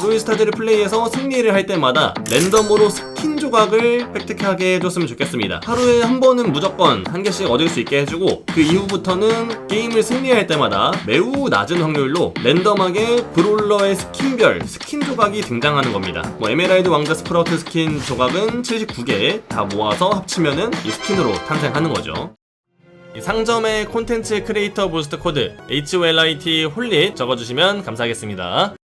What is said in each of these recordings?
브로이스타즈를 플레이해서 승리를 할 때마다 랜덤으로 스킨 조각을 획득하게 해줬으면 좋겠습니다. 하루에 한 번은 무조건 한 개씩 얻을 수 있게 해주고 그 이후부터는 게임을 승리할 때마다 매우 낮은 확률로 랜덤하게 브롤러의 스킨별 스킨 조각이 등장하는 겁니다. 뭐 에메랄드 왕자 스프라우트 스킨 조각은 79개 다 모아서 합치면은 이 스킨으로 탄생하는 거죠. 이 상점의 콘텐츠 크리에이터 부스트 코드 HOLIT 홀릿 적어주시면 감사하겠습니다.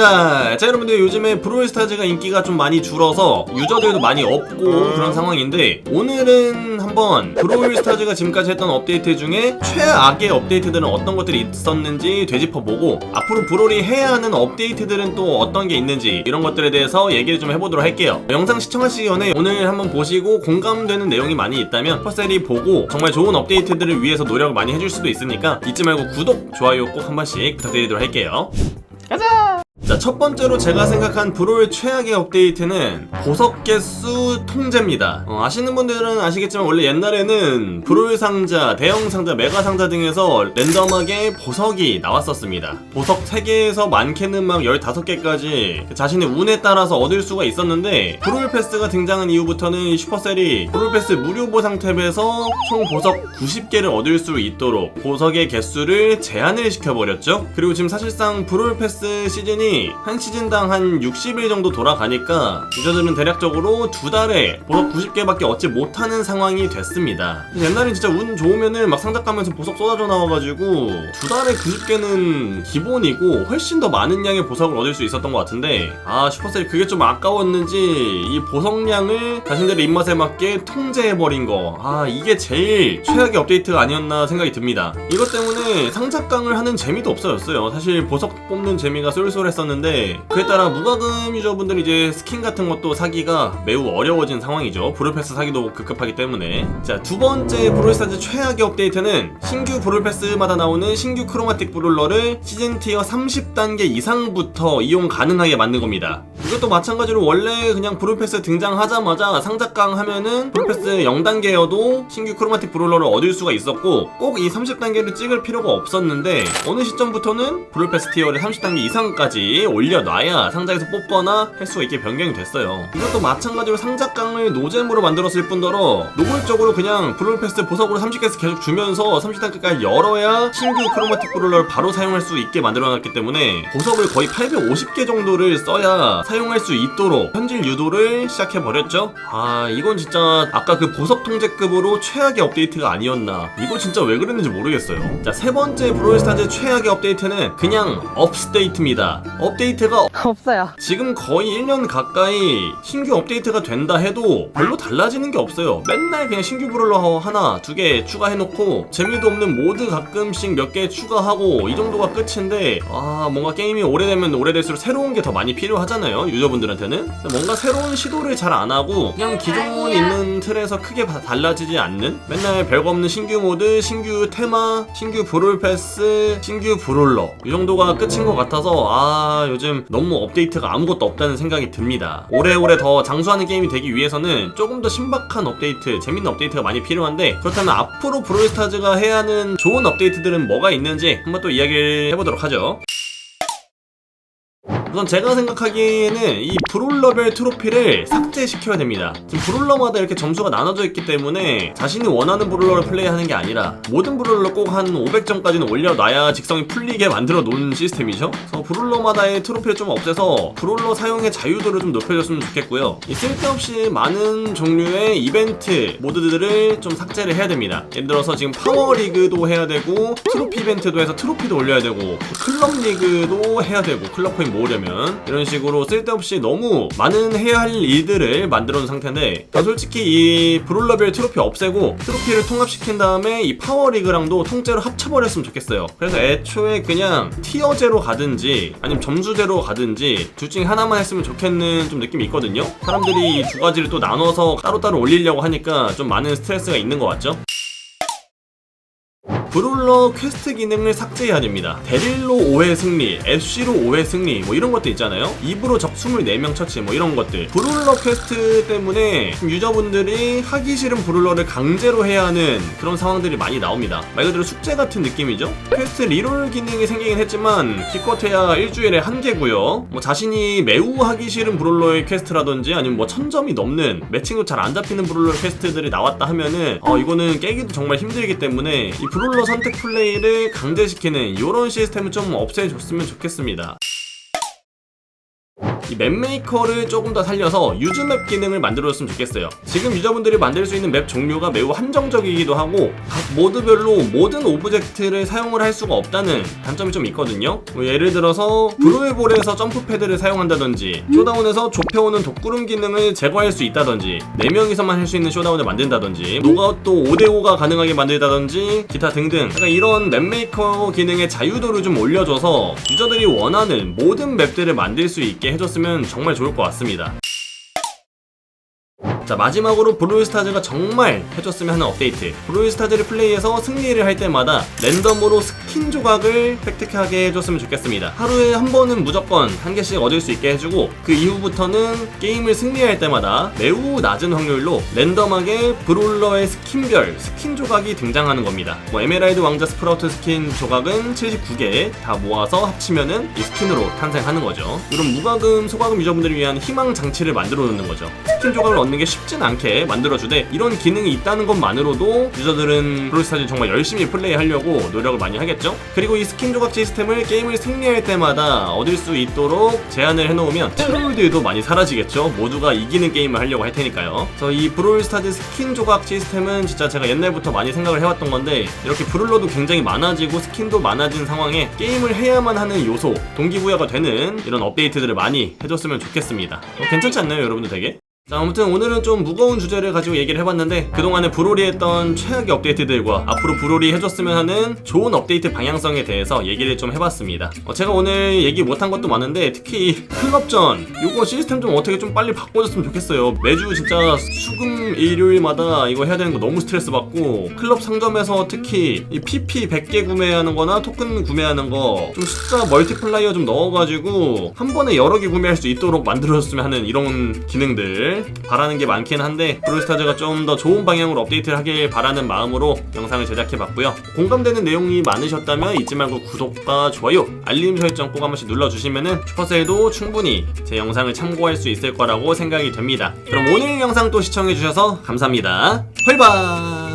홀릿입니다. 자 여러분들 요즘에 브로일스타즈가 인기가 좀 많이 줄어서 유저들도 많이 없고 그런 상황인데 오늘은 한번 브로일스타즈가 지금까지 했던 업데이트 중에 최악의 업데이트들은 어떤 것들이 있었는지 되짚어보고 앞으로 브롤이 해야 하는 업데이트들은 또 어떤 게 있는지 이런 것들에 대해서 얘기를 좀 해보도록 할게요. 영상 시청하시기 전에 오늘 한번 보시고 공감되는 내용이 많이 있다면 퍼셀이 보고 정말 좋은 업데이트들을 위해서 노력을 많이 해줄 수도 있으니까 잊지 말고 구독, 좋아요 꼭 한 번씩 부탁드리도록 할게요. 자, 첫 번째로 제가 생각한 브롤 최악의 업데이트는 보석 개수 통제입니다. 어, 아시는 분들은 아시겠지만 원래 옛날에는 브롤 상자, 대형 상자, 메가 상자 등에서 랜덤하게 보석이 나왔었습니다. 보석 3개에서 많게는 막 15개까지 자신의 운에 따라서 얻을 수가 있었는데 브롤 패스가 등장한 이후부터는 슈퍼셀이 브롤 패스 무료 보상 탭에서 총 보석 90개를 얻을 수 있도록 보석의 개수를 제한을 시켜버렸죠. 그리고 지금 사실상 브롤 패스 시즌이 한 시즌당 한 60일 정도 돌아가니까 유저들은 대략적으로 두 달에 보석 90개밖에 얻지 못하는 상황이 됐습니다. 옛날엔 진짜 운 좋으면은 막 상자 가면서 보석 쏟아져 나와가지고 두 달에 90개는 기본이고 훨씬 더 많은 양의 보석을 얻을 수 있었던 것 같은데 아 슈퍼셀이 그게 좀 아까웠는지 이 보석량을 자신들의 입맛에 맞게 통제해버린 거. 아 이게 제일 최악의 업데이트가 아니었나 생각이 듭니다. 이것 때문에 상자깡을 하는 재미도 없어졌어요. 사실 보석 뽑는 재미가 쏠쏠했었는데 그에 따라 무과금 유저분들이 이제 스킨 같은 것도 사기가 매우 어려워진 상황이죠. 브롤패스 사기도 급급하기 때문에. 자, 두 번째 브롤스타즈 최악의 업데이트는 신규 브롤패스마다 나오는 신규 크로마틱 브롤러를 시즌 티어 30단계 이상부터 이용 가능하게 만든 겁니다. 이것도 마찬가지로 원래 그냥 브롤패스 등장하자마자 상자깡 하면은 브롤패스 0단계여도 신규 크로마틱 브롤러를 얻을 수가 있었고 꼭 이 30단계를 찍을 필요가 없었는데 어느 시점부터는 브롤패스 티어를 30단계 이상까지 올려놔야 상자에서 뽑거나 할 수가 있게 변경이 됐어요. 이것도 마찬가지로 상자깡을 노잼으로 만들었을 뿐더러 노골적으로 그냥 브롤패스 보석으로 30개씩 계속 주면서 30단계까지 열어야 신규 크로마틱 브롤러를 바로 사용할 수 있게 만들어놨기 때문에 보석을 거의 850개 정도를 써야 사용 할 수 있도록 현질 유도를 시작해버렸죠. 아 이건 진짜 아까 그 보석 통제급으로 최악의 업데이트가 아니었나 이거 진짜 왜 그랬는지 모르겠어요. 자 세 번째 브롤스타즈 최악의 업데이트는 그냥 업스테이트입니다. 업데이트가 없어요. 지금 거의 1년 가까이 신규 업데이트가 된다 해도 별로 달라지는 게 없어요. 맨날 그냥 신규 브롤러 하나, 두 개 추가해놓고 재미도 없는 모드 가끔씩 몇 개 추가하고 이 정도가 끝인데 아 뭔가 게임이 오래되면 오래될수록 새로운 게 더 많이 필요하잖아요 유저분들한테는 뭔가 새로운 시도를 잘 안 하고 그냥 기존 있는 틀에서 크게 바- 달라지지 않는 맨날 별거 없는 신규 모드, 신규 테마, 신규 브롤 패스, 신규 브롤러 이 정도가 끝인 것 같아서 아 요즘 너무 업데이트가 아무것도 없다는 생각이 듭니다. 오래오래 더 장수하는 게임이 되기 위해서는 조금 더 신박한 업데이트, 재밌는 업데이트가 많이 필요한데 그렇다면 앞으로 브롤스타즈가 해야 하는 좋은 업데이트들은 뭐가 있는지 한번 또 이야기를 해보도록 하죠. 우선 제가 생각하기에는 이 브롤러별 트로피를 삭제시켜야 됩니다. 지금 브롤러마다 이렇게 점수가 나눠져 있기 때문에 자신이 원하는 브롤러를 플레이하는 게 아니라 모든 브롤러 꼭 한 500점까지는 올려놔야 직성이 풀리게 만들어 놓은 시스템이죠. 그래서 브롤러마다의 트로피를 좀 없애서 브롤러 사용의 자유도를 좀 높여줬으면 좋겠고요. 이 쓸데없이 많은 종류의 이벤트 모드들을 좀 삭제를 해야 됩니다. 예를 들어서 지금 파워리그도 해야 되고 트로피 이벤트도 해서 트로피도 올려야 되고 클럽 리그도 해야 되고 클럽 코인 모으려면 이런 식으로 쓸데없이 너무 많은 해야 할 일들을 만들어 놓은 상태인데 전 솔직히 이 브롤러별 트로피 없애고 트로피를 통합시킨 다음에 이 파워리그랑도 통째로 합쳐버렸으면 좋겠어요. 그래서 애초에 그냥 티어제로 가든지 아니면 점수제로 가든지 둘 중에 하나만 했으면 좋겠는 좀 느낌이 있거든요. 사람들이 이두 가지를 또 나눠서 따로따로 올리려고 하니까 좀 많은 스트레스가 있는 것 같죠 브롤러 퀘스트 기능을 삭제해야 됩니다. 데릴로 5회 승리, FC로 5회 승리 뭐 이런 것들 있잖아요. 입으로 적 24명 처치 뭐 이런 것들. 브롤러 퀘스트 때문에 좀 유저분들이 하기 싫은 브롤러를 강제로 해야 하는 그런 상황들이 많이 나옵니다. 말 그대로 숙제 같은 느낌이죠. 퀘스트 리롤 기능이 생기긴 했지만 기껏해야 일주일에 한 개고요. 뭐 자신이 매우 하기 싫은 브롤러의 퀘스트라든지 아니면 뭐 천점이 넘는 매칭도 잘 안 잡히는 브롤러 퀘스트들이 나왔다 하면은 어 이거는 깨기도 정말 힘들기 때문에 이 브롤러 선택 플레이를 강제시키는 이런 시스템을 좀 없애줬으면 좋겠습니다. 이 맵메이커를 조금 더 살려서 유즈맵 기능을 만들어줬으면 좋겠어요. 지금 유저분들이 만들 수 있는 맵 종류가 매우 한정적이기도 하고 각 모드별로 모든 오브젝트를 사용을 할 수가 없다는 단점이 좀 있거든요. 뭐 예를 들어서 브로에볼에서 점프 패드를 사용한다든지 쇼다운에서 좁혀오는 독구름 기능을 제거할 수 있다든지 4명이서만 할 수 있는 쇼다운을 만든다든지 노가웃도 5대5가 가능하게 만들다든지 기타 등등 약간 이런 맵메이커 기능의 자유도를 좀 올려줘서 유저들이 원하는 모든 맵들을 만들 수 있게 해줬으면 정말 좋을 것 같습니다. 자 마지막으로 브로이스타즈가 정말 해줬으면 하는 업데이트. 브로이스타즈를 플레이해서 승리를 할 때마다 랜덤으로 스킨 조각을 획득하게 해줬으면 좋겠습니다. 하루에 한 번은 무조건 한 개씩 얻을 수 있게 해주고 그 이후부터는 게임을 승리할 때마다 매우 낮은 확률로 랜덤하게 브롤러의 스킨별 스킨 조각이 등장하는 겁니다. 뭐 에메랄드 왕자 스프라우트 스킨 조각은 79개 다 모아서 합치면은 이 스킨으로 탄생하는 거죠. 이런 무과금 소과금 유저분들을 위한 희망 장치를 만들어 놓는 거죠. 스킨 조각을 얻는 게 쉽진 않게 만들어주되 이런 기능이 있다는 것만으로도 유저들은 브롤스타즈 정말 열심히 플레이하려고 노력을 많이 하겠죠? 그리고 이 스킨 조각 시스템을 게임을 승리할 때마다 얻을 수 있도록 제한을 해놓으면 트롤들도 많이 사라지겠죠? 모두가 이기는 게임을 하려고 할 테니까요. 그래서 이 브롤스타즈 스킨 조각 시스템은 진짜 제가 옛날부터 많이 생각을 해왔던 건데 이렇게 브롤러도 굉장히 많아지고 스킨도 많아진 상황에 게임을 해야만 하는 요소 동기부여가 되는 이런 업데이트들을 많이 해줬으면 좋겠습니다. 어, 괜찮지 않나요 여러분들 되게? 자 아무튼 오늘은 좀 무거운 주제를 가지고 얘기를 해봤는데 그동안에 브롤이 했던 최악의 업데이트들과 앞으로 브롤이 해줬으면 하는 좋은 업데이트 방향성에 대해서 얘기를 좀 해봤습니다. 어, 제가 오늘 얘기 못한 것도 많은데 특히 클럽전 요거 시스템 좀 어떻게 좀 빨리 바꿔줬으면 좋겠어요. 매주 진짜 수금 일요일마다 이거 해야 되는 거 너무 스트레스 받고 클럽 상점에서 특히 이 PP 100개 구매하는 거나 토큰 구매하는 거 좀 숫자 멀티플라이어 좀 넣어가지고 한 번에 여러 개 구매할 수 있도록 만들어줬으면 하는 이런 기능들 바라는 게 많긴 한데 브롤스타즈가 좀 더 좋은 방향으로 업데이트를 하길 바라는 마음으로 영상을 제작해봤고요. 공감되는 내용이 많으셨다면 잊지 말고 구독과 좋아요 알림 설정 꼭 한 번씩 눌러주시면은 슈퍼셀도 충분히 제 영상을 참고할 수 있을 거라고 생각이 됩니다. 그럼 오늘 영상 또 시청해주셔서 감사합니다. 헐바